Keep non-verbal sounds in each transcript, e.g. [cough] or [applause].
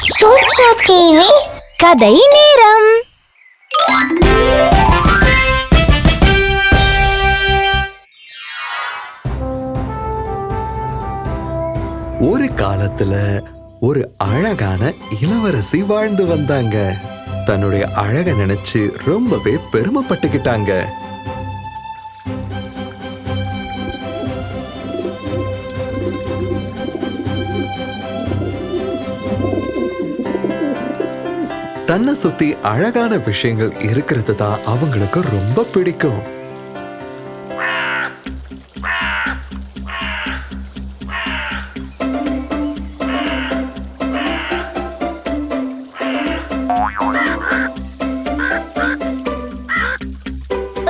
சூட்சு TV கதை நேரம். ஒரு காலத்துல ஒரு அழகான இளவரசி வாழ்ந்து வந்தாங்க. தன்னுடைய அழக நினைச்சு ரொம்பவே பெருமைப்பட்டுக்கிட்டாங்க. தன்னை சுத்தி அழகான விஷயங்கள் இருக்கிறது தான் அவங்களுக்கு ரொம்ப பிடிக்கும்.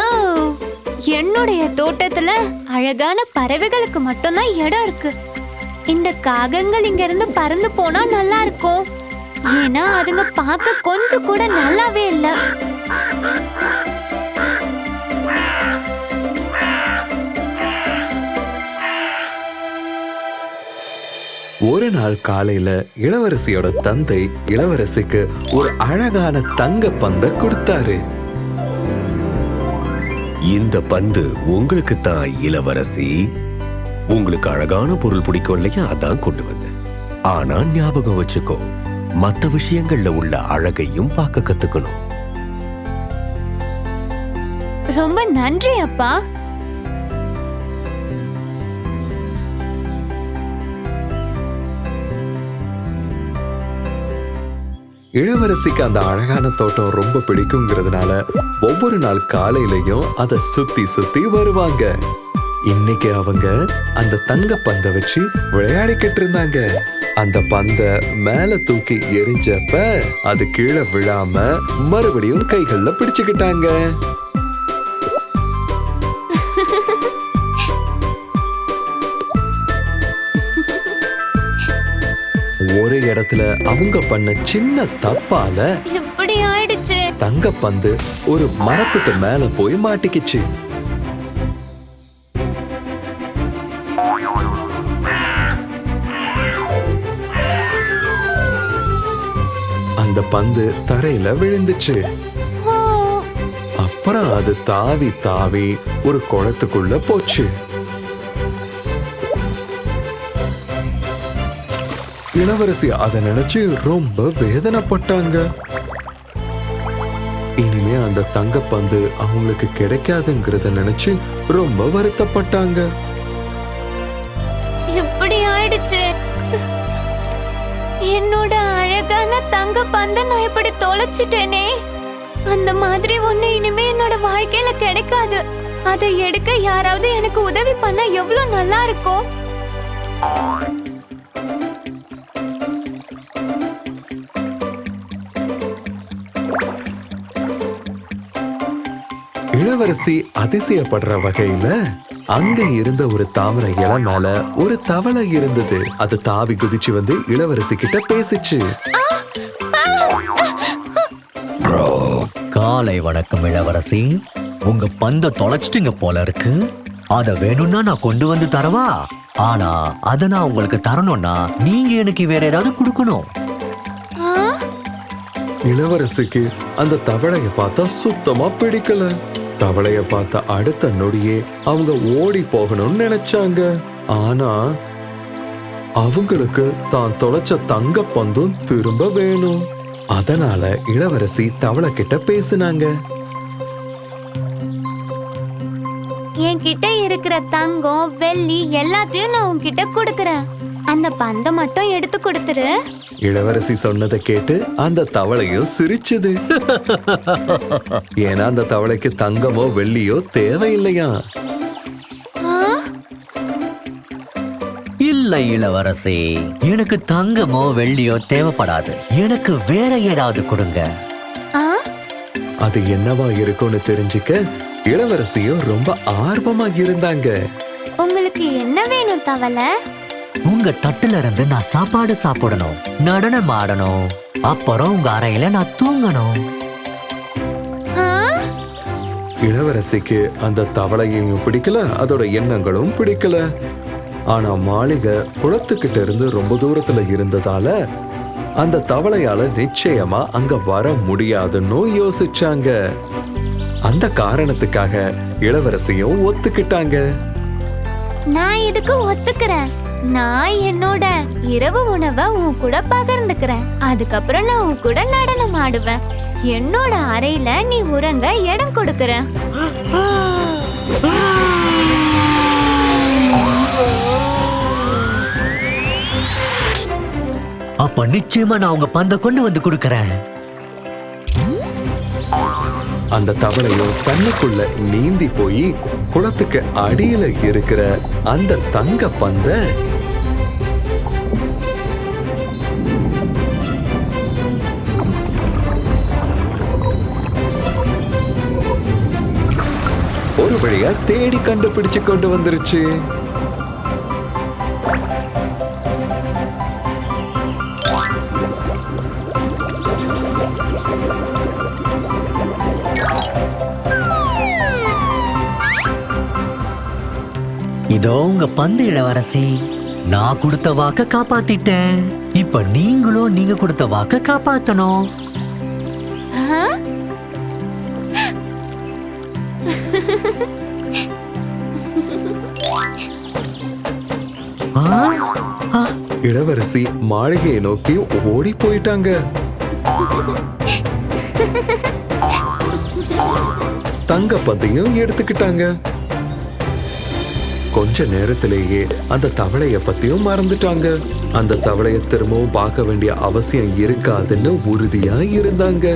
ஓ என்னுடைய தோட்டத்துல அழகான பறவைகளுக்கு மட்டும்தான் இடம் இருக்கு. இந்த காகங்கள் இங்க இருந்து பறந்து போனா நல்லா இருக்கும். ஏன்னா அதுங்க பார்க்க கொஞ்சம் கூட நல்லாவே இல்ல. ஒரு நாள் காலையில இளவரசியோட தந்தை இளவரசிக்கு ஒரு அழகான தங்க பந்த கொடுத்தாரு. இந்த பந்து உங்களுக்கு தான் இளவரசி? உங்களுக்கு அழகான பொருள் பிடிக்கும் இல்லையா? அதான் கொண்டு வந்தேன். ஆனா ஞாபகம் வச்சுக்கோ மத்த விஷயங்கள்ல உள்ள அழகையும் பார்க்க கத்துக்கணும். ரொம்ப நன்றி அப்பா. இளவரசிக்கு அந்த அழகான தோட்டம் ரொம்ப பிடிக்குங்கிறதுனால ஒவ்வொரு நாள் காலையிலயும் அதை சுத்தி சுத்தி வருவாங்க. இன்னைக்கு அவங்க அந்த தங்க பந்தை வச்சு விளையாடிக்கிட்டு இருந்தாங்க. அந்த பந்த மேல தூக்கி எரிஞ்சப்ப அது கீழே விழாம மறுபடியும் கைகள்ல பிடிச்சுக்கிட்டாங்க. ஒரு இடத்துல அவங்க பண்ண சின்ன தப்பால இப்படி ஆயிடுச்சு. தங்கப்பந்து ஒரு மரத்துக்கு மேல போய் மாட்டிக்கிச்சு. பந்து தரையில விழுந்துச்சு. அப்புறம் அது தாவி தாவி ஒரு குளத்துக்குள்ள போச்சு. இளவரசி அதை நினைச்சு ரொம்ப வேதனைப்பட்டாங்க. இனிமே அந்த தங்கப்பந்து அவங்களுக்கு கிடைக்காதுங்கிறத நினைச்சு ரொம்ப வருத்தப்பட்டாங்க. தங்க பந்த நான் இப்படி தொலைச்சிட்டேனே. அந்த மாதிரி ஒண்ணு இனிமே என்னோட வாழ்க்கையில கிடைக்காது. அதை எடுக்க யாராவது எனக்கு உதவி பண்ணா எவ்வளவு நல்லா இருக்கும். இளவரசி அதிசயப்படுற வகையில அங்க இருந்த ஒரு தாமரை இலை மேல ஒரு தவளை இருந்தது. அது தாவி குதிச்சு வந்து இளவரசி கிட்ட பேசிச்சு. காலை வணக்கம் இளவரசி. உங்க பந்த தொலைச்சிட்டீங்க போல இருக்கு. அத வேணும்னா நான் கொண்டு வந்து தரவா? ஆனா அத நான் உங்களுக்கு தரணும்னா நீங்க எனக்கு வேற ஏதாவது கொடுக்கணும். இளவரசிக்கு அந்த தவளைய பார்த்தா சுத்தமா பிடிக்கல. தவளைய பார்த்த அடுத்த நொடியே அவங்க ஓடி போகணும்னு நினைச்சாங்க. ஆனா அவங்களுக்கு தான் தொலைச்ச தங்க பந்தும் திரும்ப வேணும். அதனால இளவரசி தவளை கிட்ட பேசினாங்க. என்கிட்ட இருக்கிற தங்கம் வெள்ளி எல்லாத்தையும் நான் உன்கிட்ட கொடுக்கறேன். அந்த பந்தை மட்டும் எடுத்து கொடுத்துரு. இளவரசி சொன்னதை கேட்டு அந்த தவளையும் சிரிச்சுது. ஏன்னா அந்த தவளைக்கு தங்கமோ வெள்ளியோ தேவையில்லையா? இல்ல இளவரசி எனக்கு தங்கமோ வெள்ளியோ தேவைப்படாது. எனக்கு வேற ஏதாவது கொடுங்க. ஆ, அது என்னவா இருக்கும்னு தெரிஞ்சுக்க இளவரசியும் ரொம்ப ஆர்வமா இருந்தாங்க. உங்களுக்கு என்ன வேணும் தவளை? உங்க தட்டுல இருந்து நான் சாப்பாடு சாப்பிடணும். நடனம் ஆடணும். அப்புறம் உங்க அறையில நான் தூங்கணும். ஆ, இளவரசிக்கு அந்த தவளையையும் பிடிக்கல அதோட எண்ணங்களும் பிடிக்கல. ஆனா மாளிகை குளத்துக்கிட்ட இருந்து ரொம்ப தூரத்துல இருந்ததால அந்த தவளையால நிச்சயமா அங்க வர முடியாதுன்னு யோசிச்சாங்க. அந்த காரணத்துக்காக இளவரசியும் ஒத்துக்கிட்டாங்க. நான் இதுக்கு ஒத்துக்கிறேன். நான் என்னோட இரவு உணவை உன் கூட பகிர்ந்துக்கிறேன். அதுக்கப்புறம் நான் உன் கூட நடனம் ஆடுவேன். என்னோட அறையில நீ உறங்க இடம் கொடுக்கற அப்ப நிச்சயமா நான் உங்க பந்த கொண்டு வந்து கொடுக்கறேன். அந்த தவளையும் தண்ணிக்குள்ள நீந்தி போய் குளத்துக்கு அடியில இருக்கிற அந்த தங்க பந்த. ஒரு வழியா தேடி கண்டுபிடிச்சு கொண்டு வந்துருச்சு. இதோ உங்க பந்து இளவரசி. நான் கொடுத்த வாக்க காப்பாத்திட்டேன். இப்ப நீங்களும் நீங்க கொடுத்த வாக்க காப்பாத்தணும். இளவரசி மாளிகையை நோக்கி ஓடி போயிட்டாங்க. தங்க பந்தையும் எடுத்துக்கிட்டாங்க. கொஞ்ச நேரத்திலேயே அந்த தவளைய பத்தியும் மறந்துட்டாங்க. அந்த தவளைய திரும்பவும் பார்க்க வேண்டிய அவசியம் இருக்காதுன்னு உறுதியா இருந்தாங்க.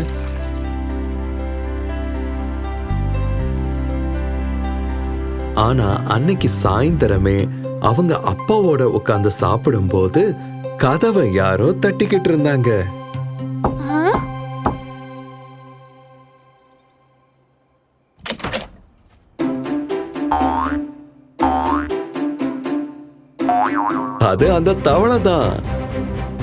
ஆனா அன்னைக்கு சாயந்தரமே அவங்க அப்பாவோட உட்கார்ந்து சாப்பிடும்போது கதவை யாரோ தட்டிக்கிட்டு இருந்தாங்க. அது அந்த தவளை தான்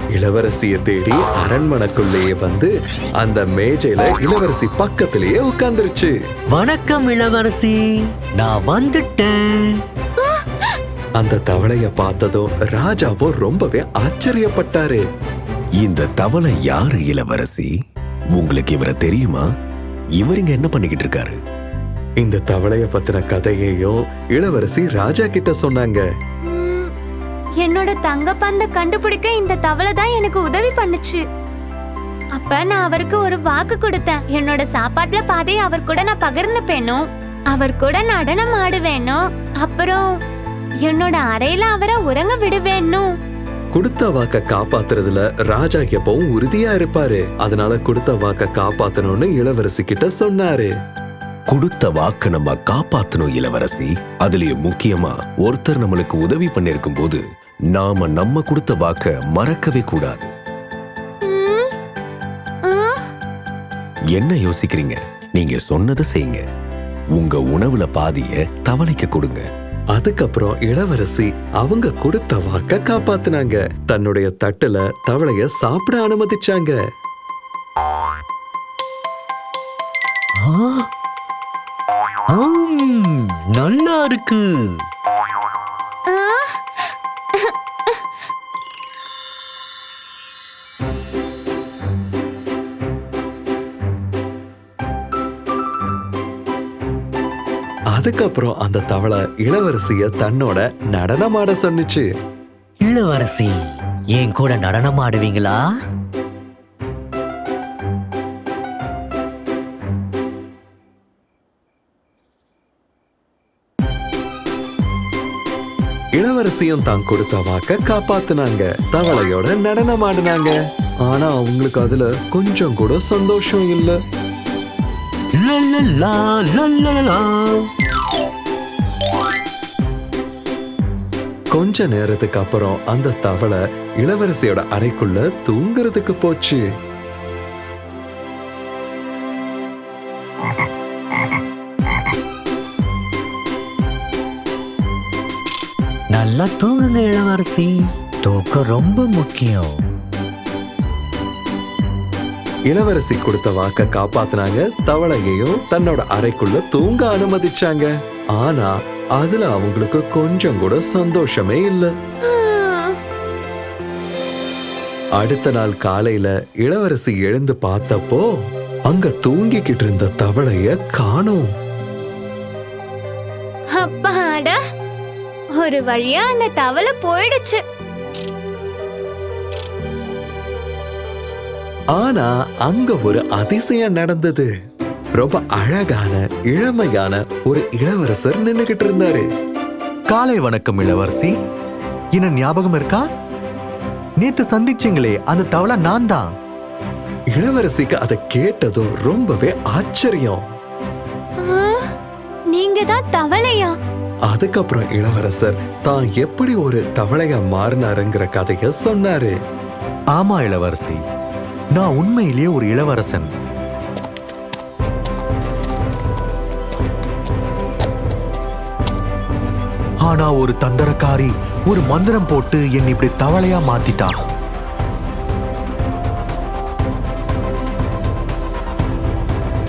இளவரசிய தேடி அரண்மனைக்குள்ளேயே வந்து அந்த மேஜையில இளவரசி பக்கத்திலேயே உட்கார்ந்துருச்சு. வணக்கம் இளவரசி நான் வந்துட்டேன். அந்த தவளைய பார்த்ததும் ராஜாவும் ரொம்பவே ஆச்சரியப்பட்டாரு. இந்த தவளை யாரு இளவரசி? உங்களுக்கு இவரை தெரியுமா? இவர் இங்க என்ன பண்ணிக்கிட்டு இருக்காரு? இந்த தவளைய பத்தின கதையையும் இளவரசி ராஜா கிட்ட சொன்னாங்க. என்னோட தங்க பந்த கண்டுபிடிக்க இந்த தவளை தான் எனக்கு உதவி பண்ணுச்சு. அப்ப நான் அவருக்கு ஒரு வாக்கு கொடுத்தேன். என்னோட சாப்பாட்டுல பாதையை அவர் கூட நான் பகிர்ந்துப்பேனும் அவர் கூட நடனம் ஆடுவேனும் அப்புறம் என்னோட அறையில அவரை உறங்க விடுவேனும் கொடுத்த வாக்க காப்பாத்துறதுல ராஜா எப்பவும் உறுதியா இருப்பாரு. அதனால கொடுத்த வாக்க காப்பாத்தணும்னு இளவரசி கிட்ட சொன்னாரு. கொடுத்த வாக்க நம்ம காப்பாத்தணும் இளவரசி. அதுலயும் முக்கியமா ஒருத்தர் நம்மளுக்கு உதவி பண்ணிருக்கும் போது நாம நம்ம கொடுத்த வாக்க மறக்கவே கூடாது. என்ன யோசிக்கிறீங்க? நீங்க சொன்னதை செய்யுங்க. உங்க உணவுல பாதிய தவளைக்கு கொடுங்க. அதுக்கப்புறம் இளவரசி அவங்க கொடுத்த வாக்க காப்பாத்துனாங்க. தன்னுடைய தட்டுல தவளைய சாப்பிட அனுமதிச்சாங்க. ஆ? நல்லா இருக்கு. அதுக்கப்புறம் அந்த தவளை இளவரசிய தன்னோட நடனமாட சொன்னுச்சு இளவரசி என் கூட நடனம் ஆடுவீங்களா இளவரசியும் தான் கொடுத்த வாக்க காப்பாத்துனாங்க. தவளையோட நடனம் ஆடினாங்க. ஆனா அவங்களுக்கு அதுல கொஞ்சம் கூட சந்தோஷம் இல்ல. கொஞ்ச நேரத்துக்கு அப்புறம் அந்த தவளை இளவரசியோட அறைக்குள்ள தூங்குறதுக்கு போச்சு. நல்லா தூங்குங்க இளவரசி. தூக்கம் ரொம்ப முக்கியம். இளவரசி கொடுத்த வாக்க காப்பாத்தினாங்க. தவளையையும் தன்னோட அறைக்குள்ள தூங்க அனுமதிச்சாங்க. ஆனா அதுல அவங்களுக்கு கொஞ்சம் கூட சந்தோஷமே இல்ல. அடுத்த நாள் காலையில இளவரசி எழுந்து பார்த்தப்போ அங்க தூங்கிக்கிட்டு இருந்த தவளைய காணோம். ஒரு வழியா அந்த தவளை போயிடுச்சு. ஆனா அங்க ஒரு அதிசயம் நடந்தது. ரொம்ப அழகான இளமையான ஒரு இளவரசர் நின்னுகிட்டு இருந்தாரு. காலை வணக்கம் இளவரசி. என்ன ஞாபகம் இருக்கா? நேத்து சந்திச்சீங்களே அந்த தவளை நான் தான் இளவரசிக்கு அதை கேட்டதும் ரொம்பவே ஆச்சரியம். நீங்க தான் தவளையா? அதுக்கப்புறம் இளவரசர் தான் எப்படி ஒரு தவளையா மாறினாருங்கிற கதைய சொன்னாரு. ஆமா இளவரசி. நான் உண்மையிலேயே ஒரு இளவரசன். ஆனா ஒரு தந்திரக்காரி ஒரு மந்திரம் போட்டு என்னை இப்படி தவளையா மாத்திட்டா?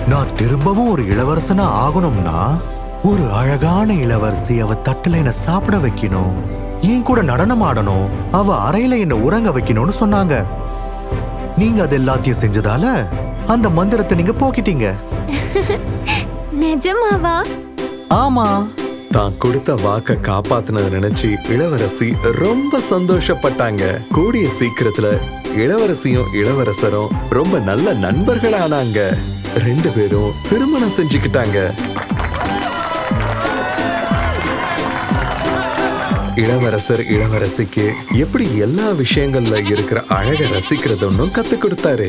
நான் திரும்பவும் ஒரு இளவரசனா ஆகணும்னா? ஒரு அழகான இளவரசி அவ தட்டுல என்ன சாப்பிட வைக்கணும். என் கூட நடனம் ஆடணும். அவ அறையில என்ன உறங்க வைக்கணும்னு சொன்னாங்க. நீங்க அது எல்லாத்தையும் செஞ்சதால அந்த மந்திரத்தை நீங்க போக்கிட்டீங்க. [laughs] நிஜமாவா? ஆமா. தான் கொடுத்த வாக்க காப்பாத்துனதை நினைச்சு இளவரசி ரொம்ப சந்தோஷப்பட்டாங்க. கூடிய சீக்கிரத்துல இளவரசியும் இளவரசரும் ரொம்ப நல்ல நண்பர்களானாங்க. ரெண்டு பேரும் திருமணம் செஞ்சுக்கிட்டாங்க. இளவரசர் இளவரசிக்கு எப்படி எல்லா விஷயங்கள்ல இருக்கிற அழக ரசிக்கிறதுன்னு கத்து கொடுத்தாரு.